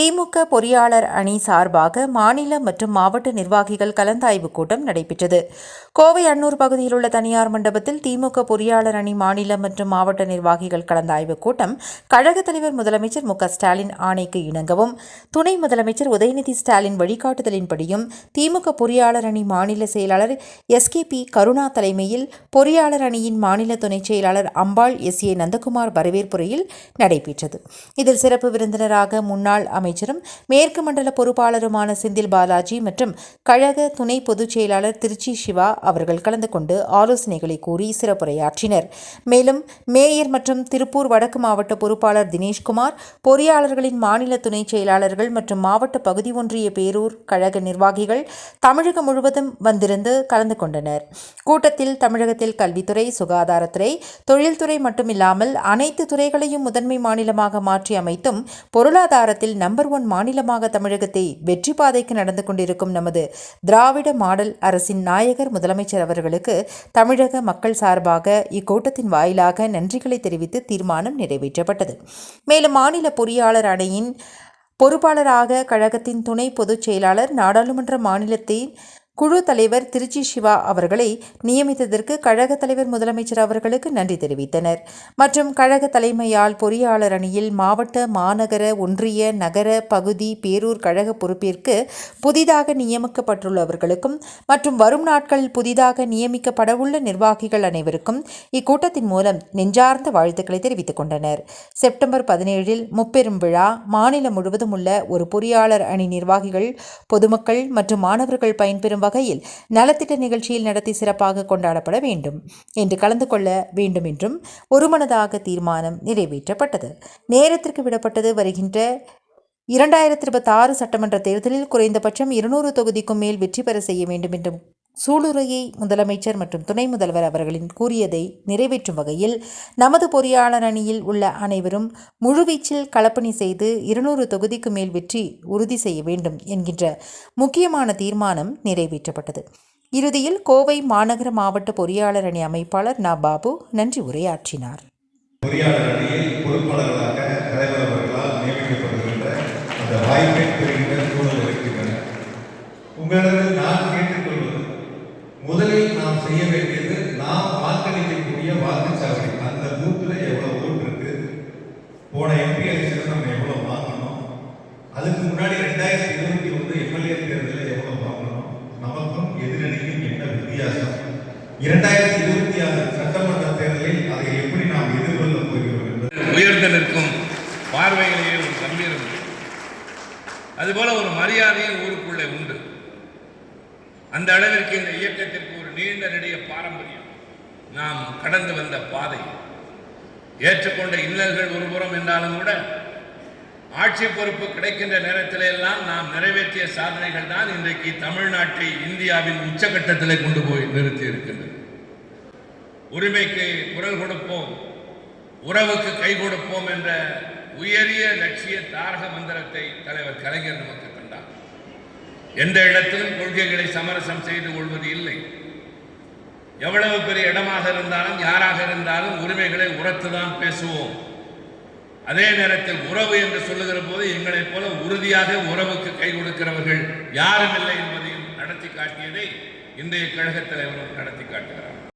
திமுக பொறியாளர் அணி சார்பாக மாநில மற்றும் மாவட்ட நிர்வாகிகள் கலந்தாய்வு கூட்டம் நடைபெற்றது. கோவை அன்னூர் பகுதியில் உள்ள தனியார் மண்டபத்தில் திமுக பொறியாளர் அணி மாநில மற்றும் மாவட்ட நிர்வாகிகள் கலந்தாய்வு கூட்டம் கழக தலைவர் முதலமைச்சர் மு ஸ்டாலின் ஆணைக்கு இணங்கவும் துணை முதலமைச்சர் உதயநிதி ஸ்டாலின் வழிகாட்டுதலின்படியும் திமுக பொறியாளர் அணி மாநில செயலாளர் எஸ் கே பி கருணா தலைமையில் பொறியாளர் அணியின் மாநில துணைச் செயலாளர் அம்பாள் எஸ் ஏ நந்தகுமார் வரவேற்புரையில் நடைபெற்றது. இதில் சிறப்பு விருந்தினராக முன்னாள் அமைச்சரும் மேற்கு மண்டல பொறுப்பாளருமான செந்தில் பாலாஜி மற்றும் கழக துணை பொதுச் செயலாளர் திருச்சி சிவா அவர்கள் கலந்து கொண்டு ஆலோசனைகளை கூறி சிறப்புரையாற்றினர். மேலும் மேயர் மற்றும் திருப்பூர் வடக்கு மாவட்ட பொறுப்பாளர் தினேஷ்குமார் பொறியாளர்களின் மாநில துணைச் செயலாளர்கள் மற்றும் மாவட்ட பகுதி ஒன்றிய பேரூர் கழக நிர்வாகிகள் தமிழகம் முழுவதும் வந்திருந்து கலந்து கொண்டனர். கூட்டத்தில் தமிழகத்தில் கல்வித்துறை சுகாதாரத்துறை தொழில்துறை மட்டுமில்லாமல் அனைத்து துறைகளையும் முதன்மை மாநிலமாக மாற்றி அமைத்தும் பொருளாதாரத்தில் நம்பர் ஒன் மாநிலமாக தமிழகத்தை வெற்றி பாதைக்கு நடந்து கொண்டிருக்கும் நமது திராவிட மாடல் அரசின் நாயகர் முதலமைச்சர் அவர்களுக்கு தமிழக மக்கள் சார்பாக இக்கூட்டத்தின் வாயிலாக நன்றிகளை தெரிவித்து தீர்மானம் நிறைவேற்றப்பட்டது. மேலும் மாநில பொறியாளர் அணையின் பொறுப்பாளராக கழகத்தின் துணை பொதுச் செயலாளர் நாடாளுமன்ற மாநிலத்தின் குழு தலைவர் திருச்சி சிவா அவர்களை நியமித்ததற்கு கழக தலைவர் முதலமைச்சர் அவர்களுக்கு நன்றி தெரிவித்தனர். மற்றும் கழக தலைமையால் பொறியாளர் அணியில் மாவட்ட மாநகர ஒன்றிய நகர பகுதி பேரூர் கழக பொறுப்பிற்கு புதிதாக நியமிக்கப்பட்டுள்ளவர்களுக்கும் மற்றும் வரும் நாட்களில் புதிதாக நியமிக்கப்படவுள்ள நிர்வாகிகள் அனைவருக்கும் இக்கூட்டத்தின் மூலம் நெஞ்சார்ந்த வாழ்த்துக்களை தெரிவித்துக் கொண்டனர். செப்டம்பர் பதினேழில் முப்பெரும் விழா மாநிலம் முழுவதும் உள்ள ஒரு பொறியாளர் அணி நிர்வாகிகள் பொதுமக்கள் மற்றும் மாணவர்கள் பயன்பெறும் வகையில் நலத்திட்ட நிகழ்ச்சியில் நடத்தி சிறப்பாக கொண்டாடப்பட வேண்டும் என்று கலந்து கொள்ள வேண்டும் என்றும் ஒருமனதாக தீர்மானம் நிறைவேற்றப்பட்டது. நேரத்திற்கு விடப்பட்டது வருகின்ற இரண்டாயிரத்தி இருபத்தாறு சட்டமன்ற தேர்தலில் குறைந்தபட்சம் இருநூறு தொகுதிக்கும் மேல் வெற்றி பெற செய்ய வேண்டும் என்றும் சூளுரையை முதலமைச்சர் மற்றும் துணை முதல்வர் அவர்களின் கூறியதை நிறைவேற்றும் வகையில் நமது பொறியாளர் அணியில் உள்ள அனைவரும் முழுவீச்சில் களப்பணி செய்து இருநூறு தொகுதிக்கு மேல் வெற்றி உறுதி செய்ய வேண்டும் என்கின்ற முக்கியமான தீர்மானம் நிறைவேற்றப்பட்டது. இறுதியில் கோவை மாநகர மாவட்ட பொறியாளர் அணி அமைப்பாளர் நா. பாபு நன்றி உரையாற்றினார். பொறியாளர் அணியில் பொறுப்பாளர்களாக தலைவர் அவர்களால் நியமிக்கப்படுகின்ற அந்த வாய்ப்பை பெறுகின்ற சூழல் இருக்கின்றன. இரண்டாயிரத்தி இருபத்தி ஆறு சட்டமன்ற தேர்தலில் அதை எப்படி நாம் எதிர்கொள்ள போகிறோம் என்பது உயர்ந்து நிற்கும் பார்வையிலேயே ஒரு கம்பீரம் உண்டு. அதுபோல ஒரு மரியாதையும் ஊருக்குள்ளே உண்டு. அந்த அளவிற்கு இந்த இயக்கத்திற்கு ஒரு நீண்ட நெடிய பாரம்பரியம். நாம் கடந்து வந்த பாதை. ஏற்றுக்கொண்ட இன்னல்கள் ஒருபுறம் என்றாலும் கூட ஆட்சி பொறுப்பு கிடைக்கின்ற நேரத்திலே எல்லாம் நாம் நிறைவேற்றிய சாதனைகள் தான் இன்றைக்கு தமிழ்நாட்டை இந்தியாவின் உச்சகட்டத்திலே கொண்டு போய் நிறுத்தி இருக்கின்றது. உரிமைக்கு குரல் கொடுப்போம் உறவுக்கு கை கொடுப்போம் என்ற உயரிய லட்சிய தாரக மந்திரத்தை தலைவர் கலைஞர் நமக்கு கண்டார் எந்த இடத்திலும் கொள்கைகளை சமரசம் செய்து கொள்வது இல்லை. எவ்வளவு பெரிய இடமாக இருந்தாலும் யாராக இருந்தாலும் உரிமைகளை உரத்துதான் பேசுவோம். அதே நேரத்தில் உறவு என்று சொல்லுகிற போது எங்களைப் போல உறுதியாக உறவுக்கு கை கொடுக்கிறவர்கள் யாரும் இல்லை என்பதையும் நடத்தி காட்டியதை இன்றைய கழகத் தலைவரும் நடத்தி காட்டுகிறார்.